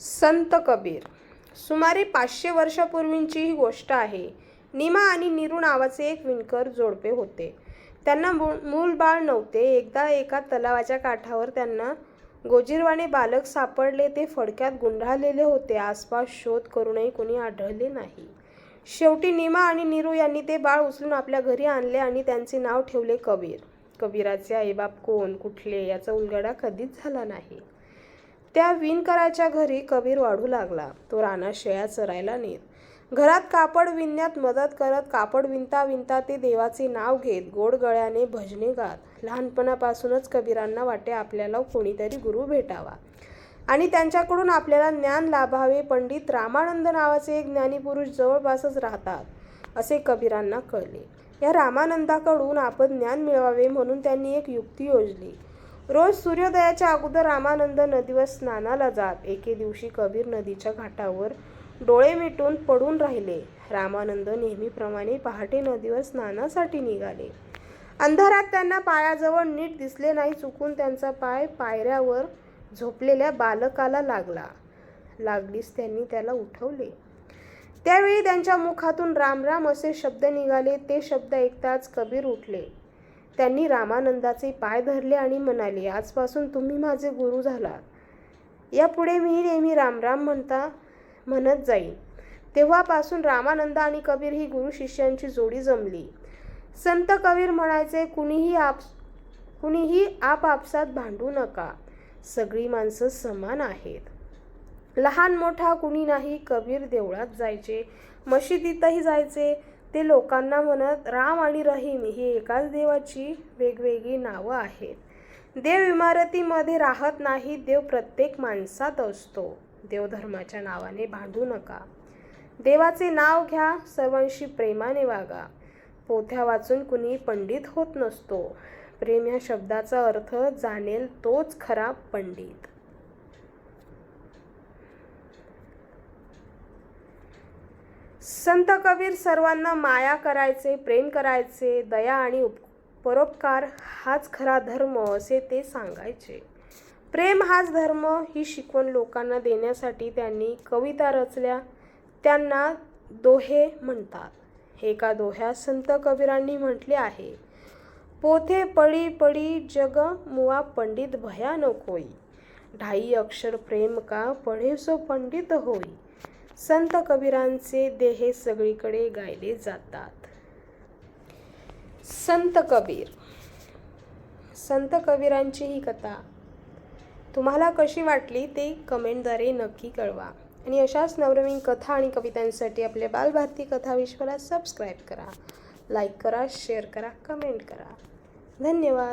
संत कबीर. सुमारे पाचशे वर्षापूर्वींची ही गोष्ट आहे. निमा आणि निरू नावाचे एक विणकर जोडपे होते. त्यांना मूळ मूल बाळ नव्हते. एकदा एका तलावाच्या काठावर त्यांना गोजीरवाने बालक सापडले. ते फडक्यात गुंडाळलेले होते. आसपास शोध करूनही कोणी आढळले नाही. शेवटी निमा आणि निरू यांनी ते बाळ उचलून आपल्या घरी आणले आणि त्यांचे नाव ठेवले कबीर. कबीराचे आईबाप कोण कुठले याचा उलगडा कधीच झाला नाही. त्या विणकराच्या घरी कबीर वाढू लागला. तो राणा शेळ्या चरायला नेत. घरात कापड विणण्यात मदत करत कापड विणता विणता ते देवाचे नाव घेत गोड गळ्याने भजने गात. लहानपणापासूनच कबीरांना वाटे आपल्याला कोणीतरी गुरु भेटावा. आणि त्यांच्याकडून आपल्याला ज्ञान लाभावे. पंडित रामानंद नावाचे एक ज्ञानीपुरुष जवळपासच राहतात असे कबीरांना कळले. या रामानंदाकडून आपण ज्ञान मिळवावे म्हणून त्यांनी एक युक्ती योजली. रोज सूर्योदयाच्या अगोदर रामानंद नदीवर स्नानाला जात. एके दिवशी कबीर नदीच्या घाटावर डोळे मिटून पडून राहिले. रामानंद नेहमीप्रमाणे पहाटे नदीवर स्नानासाठी निघाले. अंधारात त्यांना पायाजवळ नीट दिसले नाही चुकून त्यांचा पाय पायऱ्यावर झोपलेल्या बालकाला लागला. लागलीच त्यांनी त्याला उठवले. त्यावेळी त्यांच्या मुखातून राम राम असे शब्द निघाले. ते शब्द ऐकताच कबीर उठले. त्यांनी रामानंदाचे पाय धरले आणि म्हणाले आजपासून तुम्ही माझे गुरु झालात. यापुढे मी नेहमी रामराम म्हणता म्हणत जाईन. तेव्हापासून रामानंद आणि कबीर ही गुरु शिष्यांची जोडी जमली. संत कबीर म्हणायचे कुणीही आप कुणीही आपापसात भांडू नका. सगळी माणसं समान आहेत. लहान मोठा कुणी नाही कबीर देवळात जायचे. मशिदीतही जायचे. ते लोकांना म्हणत राम आणि रहीम ही एकाच देवाची वेगवेगळी नावं आहेत. देव इमारतीमध्ये राहत नाही देव प्रत्येक माणसात असतो. देवधर्माच्या नावाने भांडू नका. देवाचे नाव घ्या सर्वांशी प्रेमाने वागा. पोथ्या वाचून कुणी पंडित होत नसतो. प्रेम या शब्दाचा अर्थ जाणेल तोच खरा पंडित. संत कबीर सर्वांना माया करायचे प्रेम करायचे दया आणि उप परोपकार हाच खरा धर्म असे ते सांगायचे. प्रेम हाच धर्म ही शिकवण लोकांना देण्यासाठी त्यांनी कविता रचल्या त्यांना दोहे म्हणतात. एका दोह्यात संत कबीरांनी म्हटले आहे पोथे पडी पडी जग मुवा पंडित भया होई ढाई अक्षर प्रेम का पढे सो पंडित होई. संत कबीरांचे देहे सगळीकडे गायले जातात. संत कबीर. संत कबीरांची ही कथा. तुम्हाला कशी वाटली ते कमेंटद्वारे नक्की कळवा. आणि अशाच नवनवीन कथा आणि कवितांसाठी आपल्या बालभारती कथा विश्वाला सबस्क्राईब करा. लाईक करा शेअर करा कमेंट करा. धन्यवाद.